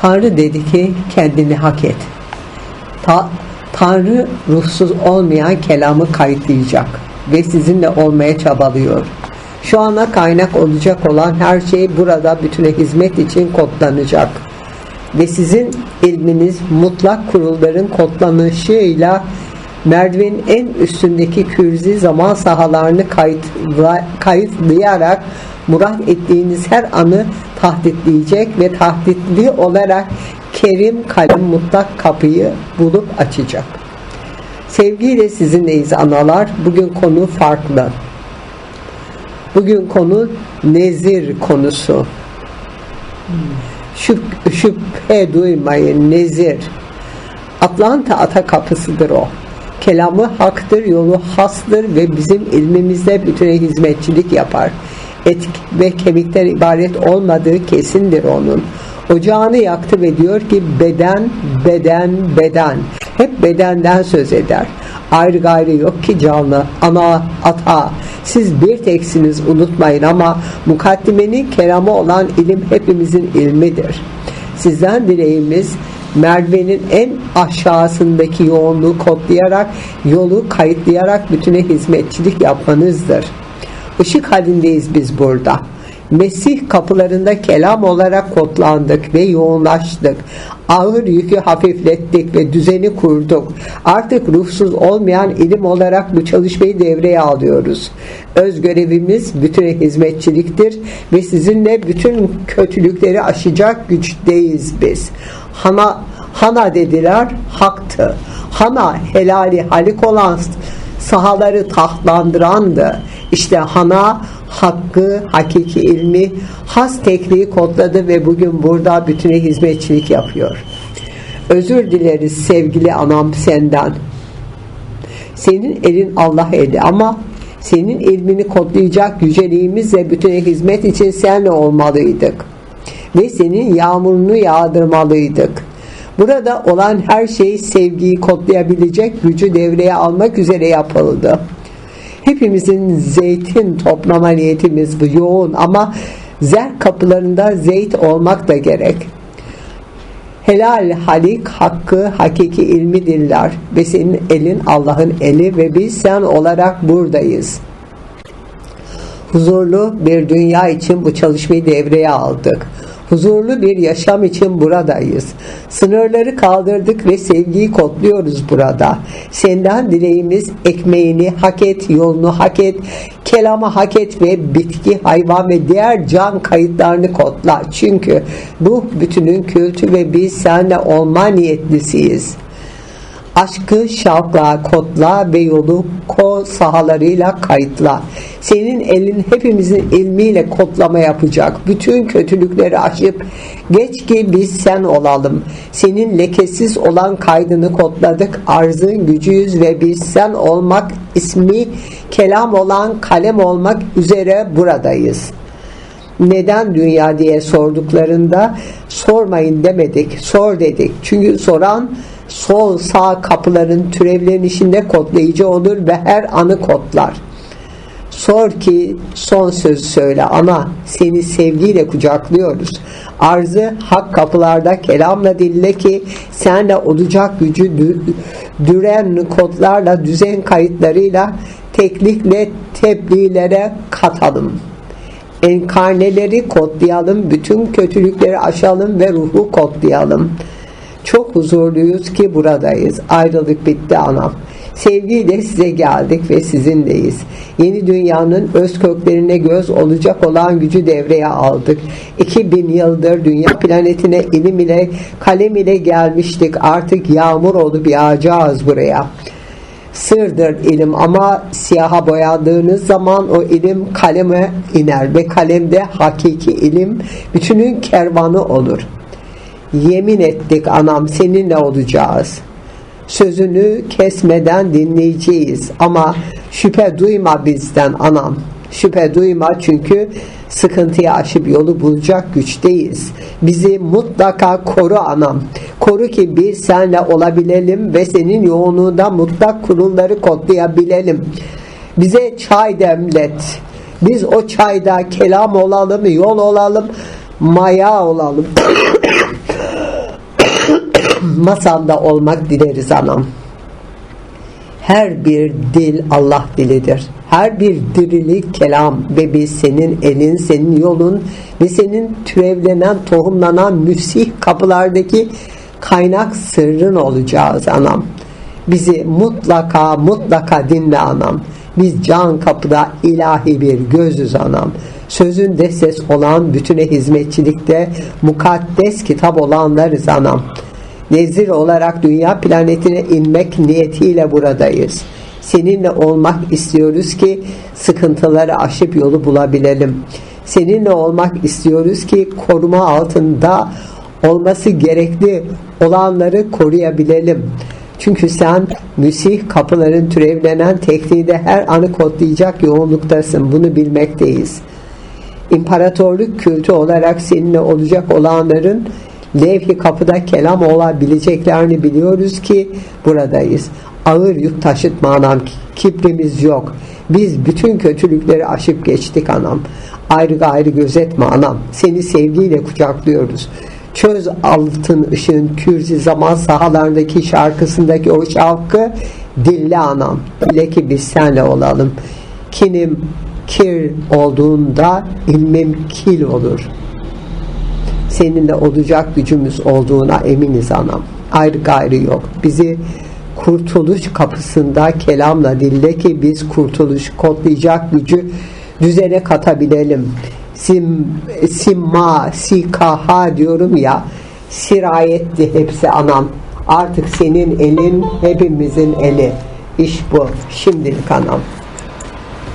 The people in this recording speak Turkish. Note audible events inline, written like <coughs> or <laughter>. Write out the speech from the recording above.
Tanrı dedi ki kendini hak et. Ta- Tanrı ruhsuz olmayan kelamı kayıtlayacak ve sizinle olmaya çabalıyor. Şu ana kaynak olacak olan her şey burada bütüne hizmet için kodlanacak. Ve sizin ilminiz mutlak kurulların kodlanışıyla merdivenin en üstündeki kürzi zaman sahalarını kayıtla, kayıtlayarak murat ettiğiniz her anı tahditleyecek ve tahditli olarak kerim kalem mutlak kapıyı bulup açacak. Sevgiyle sizinleyiz analar. Bugün konu farklı. Bugün konu nezir konusu. Şüp, şüphe duymayın nezir. Atlanta ata kapısıdır o. Kelamı haktır, yolu hastır ve bizim ilmimizde bütüne hizmetçilik yapar. Et ve kemikten ibaret olmadığı kesindir onun. Ocağını yaktı ve diyor ki beden, beden, beden. Hep bedenden söz eder. Ayrı gayrı yok ki canlı, ana, ata. Siz bir teksiniz unutmayın ama mukaddimenin kelamı olan ilim hepimizin ilmidir. Sizden dileğimiz merdivenin en aşağısındaki yoğunluğu kodlayarak, yolu kayıtlayarak bütüne hizmetçilik yapmanızdır. Işık halindeyiz biz burada. Mesih kapılarında kelam olarak kodlandık ve yoğunlaştık. Ağır yükü hafiflettik ve düzeni kurduk. Artık ruhsuz olmayan ilim olarak bu çalışmayı devreye alıyoruz. Öz görevimiz bütüne hizmetçiliktir ve sizinle bütün kötülükleri aşacak güçteyiz biz. Hana, Hana dediler, haktı. Hana helali halik olan sahaları tahtlandırandı. İşte Hana hakkı, hakiki ilmi, has tekniği kodladı ve bugün burada bütüne hizmetçilik yapıyor. Özür dileriz sevgili anam senden. Senin elin Allah eli ama senin ilmini kodlayacak yüceliğimizle bütüne hizmet için senle olmalıydık. Ve senin yağmurunu yağdırmalıydık. Burada olan her şey sevgiyi kodlayabilecek gücü devreye almak üzere yapıldı. Hepimizin zeytin toplama niyetimiz bu yoğun ama zer kapılarında zeyt olmak da gerek. Helal, halik, hakkı, hakiki ilmi diller ve senin elin Allah'ın eli ve biz sen olarak buradayız. Huzurlu bir dünya için bu çalışmayı devreye aldık. Huzurlu bir yaşam için buradayız. Sınırları kaldırdık ve sevgiyi kodluyoruz burada. Senden dileğimiz ekmeğini hak et, yolunu hak et, kelamı hak et ve bitki, hayvan ve diğer can kayıtlarını kodla. Çünkü bu bütünün kültü ve biz seninle olma niyetlisiyiz aşkı şavkla kodla ve yolu ko sahalarıyla kayıtla. Senin elin hepimizin ilmiyle kodlama yapacak. Bütün kötülükleri aşıp geç ki biz sen olalım. Senin lekesiz olan kaydını kodladık. Arzın gücüyüz ve biz sen olmak ismi kelam olan kalem olmak üzere buradayız neden dünya diye sorduklarında sormayın demedik, sor dedik. Çünkü soran sol sağ kapıların türevlenişinde kodlayıcı olur ve her anı kodlar. Sor ki son söz söyle ama seni sevgiyle kucaklıyoruz. Arzı hak kapılarda kelamla dille ki senle olacak gücü dü- düren kodlarla düzen kayıtlarıyla teklikle tebliğlere katalım enkarneleri kodlayalım, bütün kötülükleri aşalım ve ruhu kodlayalım. Çok huzurluyuz ki buradayız. Ayrılık bitti anam. Sevgiyle size geldik ve sizinleyiz. Yeni dünyanın öz köklerine göz olacak olan gücü devreye aldık. 2000 yıldır dünya planetine ilim ile kalem ile gelmiştik. Artık yağmur olup yağacağız buraya sırdır ilim ama siyaha boyadığınız zaman o ilim kaleme iner ve kalemde hakiki ilim bütünün kervanı olur. Yemin ettik anam seninle olacağız. Sözünü kesmeden dinleyeceğiz ama şüphe duyma bizden anam. Şüphe duyma çünkü sıkıntıyı aşıp yolu bulacak güçteyiz. Bizi mutlaka koru anam. Koru ki biz senle olabilelim ve senin yoğunluğunda mutlak kurulları kodlayabilelim. Bize çay demlet. Biz o çayda kelam olalım, yol olalım, maya olalım. <coughs> masanda olmak dileriz anam. Her bir dil Allah dilidir. Her bir dirilik kelam ve biz senin elin, senin yolun ve senin türevlenen, tohumlanan müsih kapılardaki kaynak sırrın olacağız anam. Bizi mutlaka mutlaka dinle anam. Biz can kapıda ilahi bir gözüz anam. Sözünde ses olan bütüne hizmetçilikte mukaddes kitap olanlarız anam. Nezir olarak dünya planetine inmek niyetiyle buradayız. Seninle olmak istiyoruz ki sıkıntıları aşıp yolu bulabilelim. Seninle olmak istiyoruz ki koruma altında olması gerekli olanları koruyabilelim. Çünkü sen müsih kapıların türevlenen tekniğinde her anı kodlayacak yoğunluktasın. Bunu bilmekteyiz. İmparatorluk kültü olarak seninle olacak olanların levh-i kapıda kelam olabileceklerini biliyoruz ki buradayız. Ağır yük taşıtma anam. Kibrimiz yok. Biz bütün kötülükleri aşıp geçtik anam. Ayrı gayrı gözetme anam. Seni sevgiyle kucaklıyoruz. Çöz altın ışığın kürzi zaman sahalarındaki şarkısındaki o şarkı dille anam. Dile ki biz senle olalım. Kinim kir olduğunda ilmim kil olur. Seninle olacak gücümüz olduğuna eminiz anam. Ayrı gayrı yok. Bizi kurtuluş kapısında kelamla dille ki biz kurtuluş kodlayacak gücü düzene katabilelim. Sim, simma, sikaha diyorum ya sirayetti hepsi anam. Artık senin elin hepimizin eli. İş bu. Şimdilik anam.